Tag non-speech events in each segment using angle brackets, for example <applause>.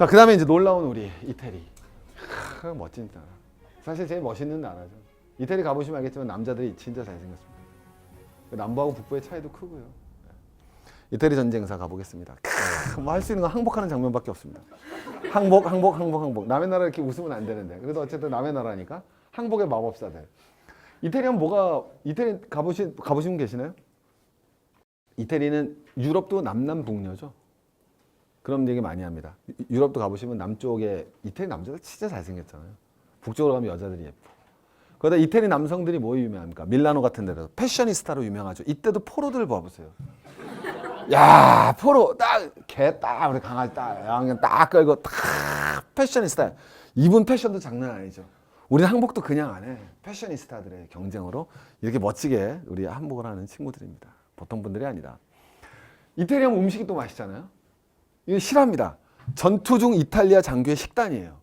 자, 그 다음에 이제 놀라운 우리 이태리. 크, 멋진 나라. 사실 제일 멋있는 나라죠. 이태리 가보시면 알겠지만 남자들이 진짜 잘생겼습니다. 그 남부하고 북부의 차이도 크고요. 네. 이태리 전쟁사 가보겠습니다. 뭐 할 수 있는 건 항복하는 장면밖에 없습니다. 항복, 항복, 항복, 항복. 남의 나라 이렇게 웃으면 안 되는데. 그래도 어쨌든 남의 나라니까 항복의 마법사들. 이태리는 뭐가 이태리 가보신 가보신 분 계시나요? 이태리는 유럽도 남남북녀죠. 그런 얘기 많이 합니다. 유- 유럽도 가보시면 남쪽에 이태리 남자들 진짜 잘생겼잖아요. 북쪽으로 가면 여자들이 예뻐. 그러다 이태리 남성들이 뭐 유명합니까? 밀라노 같은 데서 패셔니스타로 유명하죠. 이때도 포로들 봐보세요. 야 포로 딱개딱 우리 강아지 딱 양념 딱 끌고 딱 패셔니스타. 이분 패션도 장난 아니죠. 우리는 항복도 그냥 안 해. 패셔니스타들의 경쟁으로 이렇게 멋지게 우리 항복을 하는 친구들입니다. 보통 분들이 아니다. 이태리 하면 음식이 또 맛있잖아요. 이거 실합니다. 전투 중 이탈리아 장교의 식단이에요.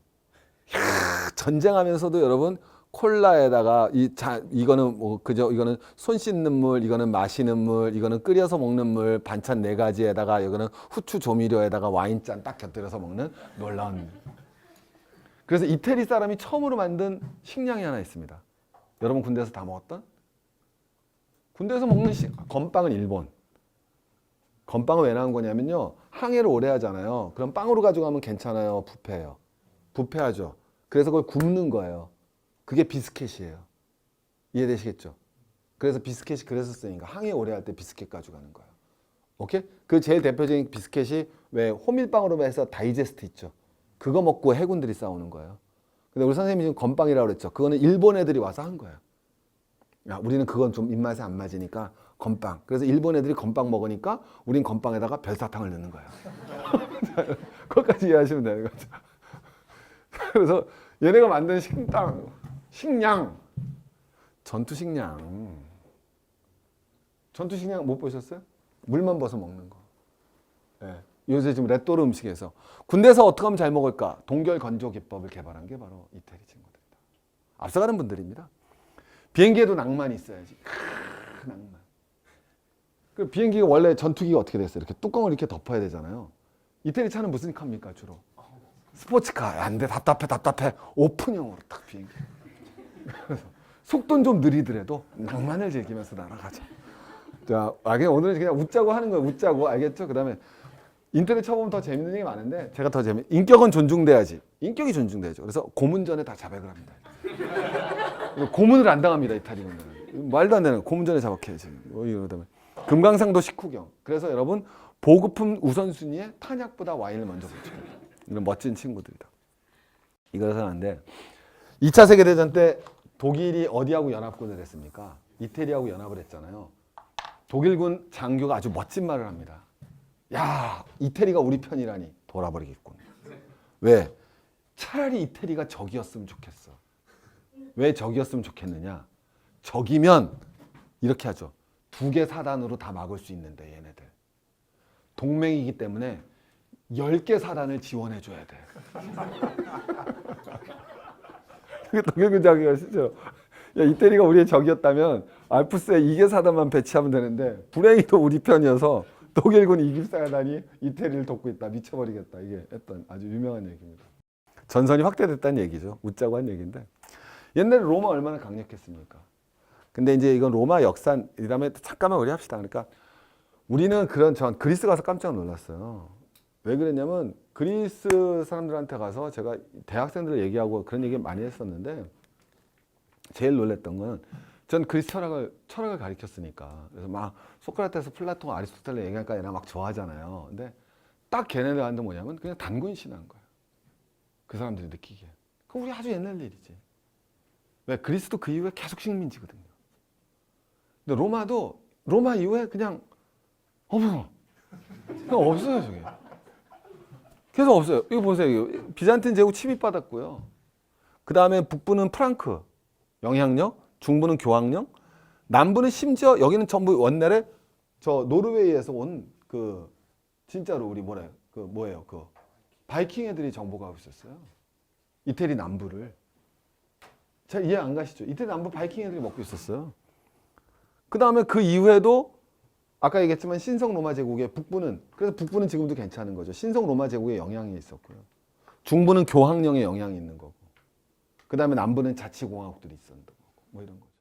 이야, 전쟁하면서도 여러분 콜라에다가 이 자, 이거는 뭐 그저 이거는 손 씻는 물, 이거는 마시는 물, 이거는 끓여서 먹는 물, 반찬 네 가지에다가 이거는 후추 조미료에다가 와인잔 딱 곁들여서 먹는 놀라운. 그래서 이태리 사람이 처음으로 만든 식량이 하나 있습니다. 여러분 군대에서 다 먹었던? 군대에서 먹는 시, 건빵은 일본. 건빵은 왜 나온 거냐면요. 항해를 오래 하잖아요. 그럼 빵으로 가져가면 괜찮아요. 부패해요. 부패하죠. 그래서 그걸 굽는 거예요. 그게 비스켓이에요. 이해되시겠죠? 그래서 비스켓이 그래서 쓰니까 항해 오래 할 때 비스켓 가져가는 거예요. 오케이? 그 제일 대표적인 비스켓이 왜 호밀빵으로 해서 다이제스트 있죠. 그거 먹고 해군들이 싸우는 거예요. 근데 우리 선생님이 지금 건빵이라고 그랬죠. 그거는 일본 애들이 와서 한 거예요. 야, 우리는 그건 좀 입맛에 안 맞으니까 건빵. 그래서 일본 애들이 건빵 먹으니까 우린 건빵에다가 별사탕을 넣는 거예요. <laughs> 그것까지 이해하시면 되는 거죠. <laughs> 그래서 얘네가 만든 식당, 식량, 전투 식량. 전투 식량 못 보셨어요? 물만 벗어 먹는 거. 예. 요새 지금 레토르 음식에서 군대에서 어떻게 하면 잘 먹을까? 동결 건조 기법을 개발한 게 바로 이태리 친구들이다. 앞서가는 분들입니다. 비행기에도 낭만이 있어야지. 그 비행기가 원래 전투기가 어떻게 됐어요? 이렇게 뚜껑을 이렇게 덮어야 되잖아요. 이태리 차는 무슨 차입니까 주로? 스포츠카. 안 돼, 답답해, 답답해. 오픈형으로 딱 비행기. 속도는 좀 느리더라도 낭만을 즐기면서 날아가자. 자, 아, 오늘은 그냥 웃자고 하는 거예요. 웃자고 알겠죠? 그 다음에 인터넷 쳐보면 더 재밌는 얘기 많은데 제가 더 재미. 인격은 존중돼야지. 인격이 존중돼야죠. 그래서 고문 전에 다 자백을 합니다. 고문을 안 당합니다 이탈리아는. 말도 안 되는 고문 전에 자박해야지. 뭐 이러다면 금강산도 식후경. 그래서 여러분 보급품 우선순위에 탄약보다 와인을 먼저 붙입니다. 이런 멋진 친구들이다. 이것은 안 돼. 2차 세계대전 때 독일이 어디하고 연합군을 했습니까? 이태리하고 연합을 했잖아요. 독일군 장교가 아주 멋진 말을 합니다. 야, 이태리가 우리 편이라니 돌아버리겠군. 왜? 차라리 이태리가 적이었으면 좋겠어. 왜 적이었으면 좋겠느냐? 적이면 이렇게 하죠. 두 개 사단으로 다 막을 수 있는데 얘네들. 동맹이기 때문에 열개 사단을 지원해 줘야 돼. 그게 장교가 진짜 야 이태리가 우리의 적이었다면 알프스에 이개 사단만 배치하면 되는데 불행히도 우리 편이어서 독일군 이깁사단이 이태리를 돕고 있다 미쳐버리겠다 이게 했던 아주 유명한 얘기입니다. 전선이 확대됐다는 얘기죠. 웃자고 한 얘기인데 옛날에 로마 얼마나 강력했습니까? 근데 이제 이건 로마 역사 이다음에 잠깐만 우리 합시다. 그러니까 우리는 그런 전 그리스 가서 깜짝 놀랐어요. 왜 그랬냐면 그리스 사람들한테 가서 제가 대학생들 얘기하고 그런 얘기 많이 했었는데 제일 놀랬던 건전 그리스 철학을 철학을 가르쳤으니까 그래서 막 소크라테스, 플라톤, 아리스토텔레 얘기하니까 얘네 막 좋아하잖아요. 근데 딱 걔네들한테 뭐냐면 그냥 단군 신한 거예요. 그 사람들이 느끼기에. 그 우리 아주 옛날 일이지. 왜 그리스도 그 이후에 계속 식민지거든요. 근데 로마도 로마 이후에 그냥 없어. 그냥 없어요 저게. 계속 없어요. 이거 보세요. 이거 비잔틴 제국 침입받았고요. 그 다음에 북부는 프랑크 영향력, 중부는 교황령, 남부는 심지어 여기는 전부 원래에 저 노르웨이에서 온 그 진짜로 우리 뭐래 그 뭐예요 그 바이킹 애들이 정복하고 있었어요. 이태리 남부를 잘 이해 안 가시죠? 이태리 남부 바이킹 애들이 먹고 있었어요. 그 다음에 그 이후에도 아까 얘기했지만 신성 로마 제국의 북부는 그래서 북부는 지금도 괜찮은 거죠. 신성 로마 제국의 영향이 있었고요. 중부는 교황령의 영향이 있는 거고, 그 다음에 남부는 자치공화국들이 있었던 거고, 뭐 이런 거죠.